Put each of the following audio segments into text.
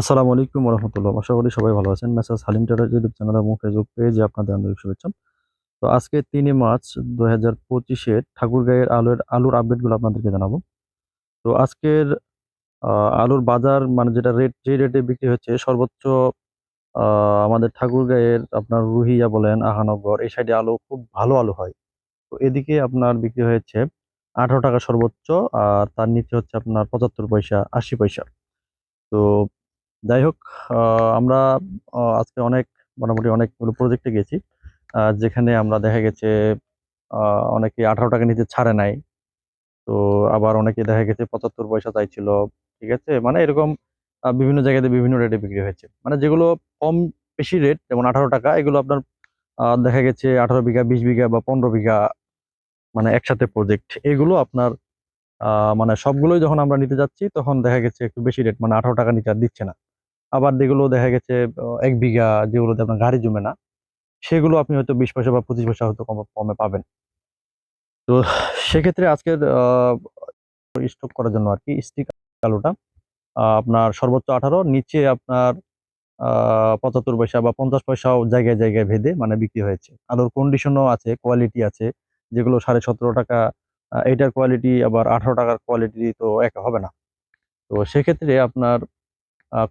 আসসালামু আলাইকুম রহমতুল্লাহ আশা করি সবাই ভালো আছেন। Messrs Halim trader YouTube channel এবং ফেসবুক পেজে আপনাদের আন্তরিক শুভেচ্ছা। তো আজকে তিনই মার্চ দুই হাজার পঁচিশের ঠাকুরগাঁয়ের আলুর আলুর আপডেটগুলো আপনাদেরকে জানাব। তো আজকের আলুর বাজার মানে যেটা রেট, যে রেটে বিক্রি হচ্ছে সর্বোচ্চ আমাদের ঠাকুরগাঁয়ের আপনার রুহিয়া বলেন, আহানগর, এই সাইডে আলু, খুব ভালো আলু হয়। তো এদিকে আপনার বিক্রি হয়েছে আঠারো টাকা সর্বোচ্চ আর তার নিচে হচ্ছে আপনার পঁচাত্তর পয়সা, আশি পয়সা। তো যাই হোক আমরা আজকে অনেক, মোটামুটি অনেকগুলো প্রজেক্টে গেছি যেখানে আমরা দেখা গেছে অনেকে আঠারো টাকা নিতে ছাড়ে নাই। তো আবার অনেকে দেখা গেছে পঁচাত্তর পয়সা চাইছিল, ঠিক আছে? মানে এরকম বিভিন্ন জায়গাতে বিভিন্ন রেটে বিক্রি হয়েছে। মানে যেগুলো কম বেশি রেট যেমন আঠারো টাকা, এগুলো আপনার দেখা গেছে আঠারো বিঘা, বিশ বিঘা বা পনেরো বিঘা মানে একসাথে প্রজেক্ট এগুলো আপনার মানে সবগুলোই যখন আমরা নিতে যাচ্ছি, তখন দেখা গেছে একটু বেশি রেট মানে আঠারো টাকা নিতে আর দিচ্ছে না। আবার যেগুলো দেখা গেছে এক বিঘা যেগুলোতে আপনার গাড়ি জমে না সেগুলো আপনি হয়তো বিশ পয়সা বা পঁচিশ পয়সা হয়তো কম কমে পাবেন। তো সেক্ষেত্রে আজকের স্টক করার জন্য আর কি স্টিক আলুটা আপনার সর্বোচ্চ আঠারো নিচে আপনার পঁচাত্তর পয়সা বা পঞ্চাশ পয়সাও জায়গায় জায়গায় ভেদে মানে বিক্রি হয়েছে। আলুর কন্ডিশনও আছে কোয়ালিটি আছে যেগুলো সাড়ে সতেরো টাকা আহ, এইটার কোয়ালিটি আবার আঠারো টাকার কোয়ালিটি তো এক হবে না। তো সেক্ষেত্রে আপনার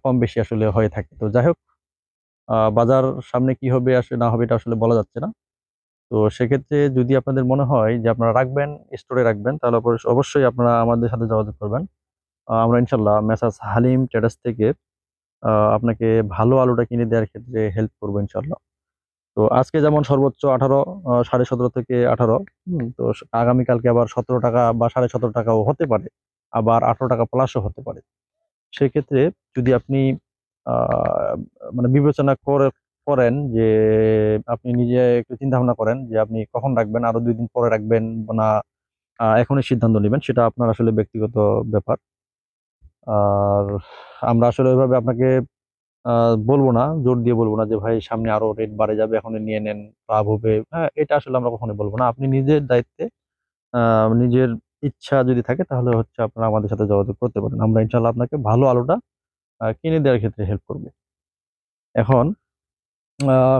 কম বেশি আসলে হয়ে থাকে। তো যাই হোক বাজার সামনে কি হবে আসলে না হবে এটা আসলে বলা যাচ্ছে না। তো সেক্ষেত্রে যদি আপনাদের মনে হয় যে আপনারা রাখবেন স্টোরে রাখবেন, তাহলে অবশ্যই আপনারা আমাদের সাথে যোগাযোগ করবেন। আমরা ইনশাল্লাহ মেসাজ হালিম ট্রেডার্স থেকে আপনাকে ভালো আলুটা কিনে দেওয়ার ক্ষেত্রে হেল্প করব ইনশাল্লাহ তো আজকে যেমন সর্বোচ্চ আঠারো সাড়ে সতেরো থেকে আঠারো তো আগামীকালকে আবার সতেরো টাকা বা সাড়ে সতেরো টাকাও হতে পারে, আবার আঠারো টাকা প্লাসও হতে পারে। সেক্ষেত্রে যদি আপনি মানে বিবেচনা করে, করেন যে আপনি নিজে একটু চিন্তা ভাবনা করেন যে আপনি কখন রাখবেন, আরও দুই দিন পরে রাখবেন না এখনই সিদ্ধান্ত নেবেন, সেটা আপনার আসলে ব্যক্তিগত ব্যাপার। আর আমরা আসলে ওইভাবে আপনাকে বলব না, জোর দিয়ে বলব না যে, ভাই, সামনে আরও রেট বাড়ে যাবে, এখনই নিয়ে নেন, লাভ হবে। হ্যাঁ এটা আসলে আমরা কখনোই বলব না। আপনি নিজের দায়িত্বে নিজের ইচ্ছা যদি থাকে তাহলে হচ্ছে আপনারা আমাদের সাথে যোগাযোগ করতে পারেন। আমরা ইনশাল্লাহ আপনাকে ভালো আলুটা কিনে দেওয়ার ক্ষেত্রে হেল্প করব। এখন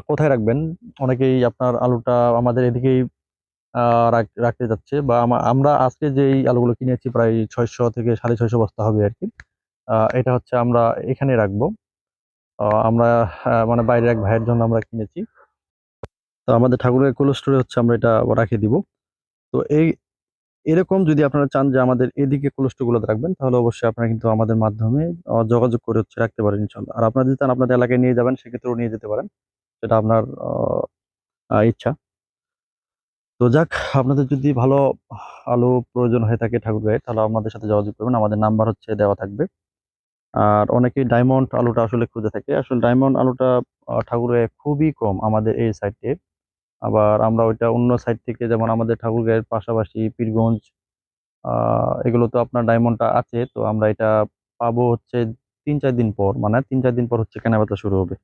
কোথায় রাখবেন? অনেকেই আপনার আলুটা আমাদের এদিকেই রাখতে যাচ্ছে বা আমরা আজকে যে আলুগুলো কিনেছি প্রায় ছয়শো থেকে সাড়ে ছয়শো বস্তা হবে আর কি এটা হচ্ছে আমরা এখানে রাখব। আমরা মানে বাইরের এক ভাইয়ের জন্য আমরা কিনেছি। তো আমাদের ঠাকুরের কোল্ড স্টোরে হচ্ছে আমরা এটা রাখিয়ে দিব। তো এই এরকম যদি আপনারা চান যে আমাদের এদিকে কোল্ড স্টোরগুলোতে রাখবেন, তাহলে অবশ্যই আপনারা কিন্তু আমাদের মাধ্যমে যোগাযোগ করে হচ্ছে রাখতে পারেন ইনশাল্লাহ আর আপনারা যদি চান আপনাদের এলাকায় নিয়ে যাবেন, সেক্ষেত্রেও নিয়ে যেতে পারেন। সেটা আপনার ইচ্ছা। তো যাক, আপনাদের যদি ভালো আলু প্রয়োজন হয়ে থাকে ঠাকুরগাঁয়ে তাহলে আমাদের সাথে যোগাযোগ করবেন। আমাদের নাম্বার হচ্ছে, দেওয়া থাকবে। আর অনেকেই ডায়মন্ড আলুটা আসলে খুঁজে থাকে। আসলে ডায়মন্ড আলুটা ঠাকুরগাঁয়ে খুবই কম আমাদের এই সাইডে আবার আমরা ওইটা অন্য সাইড থেকে যেমন আমাদের ঠাকুরগাঁয়ের পাশাপাশি পীরগঞ্জ এগুলো তো আপনার ডায়মন্ডটা আছে, তো আমরা এটা পাবো হচ্ছে তিন চার দিন পর মানে তিন চার দিন পর হচ্ছে কেনাবেচা শুরু হবে।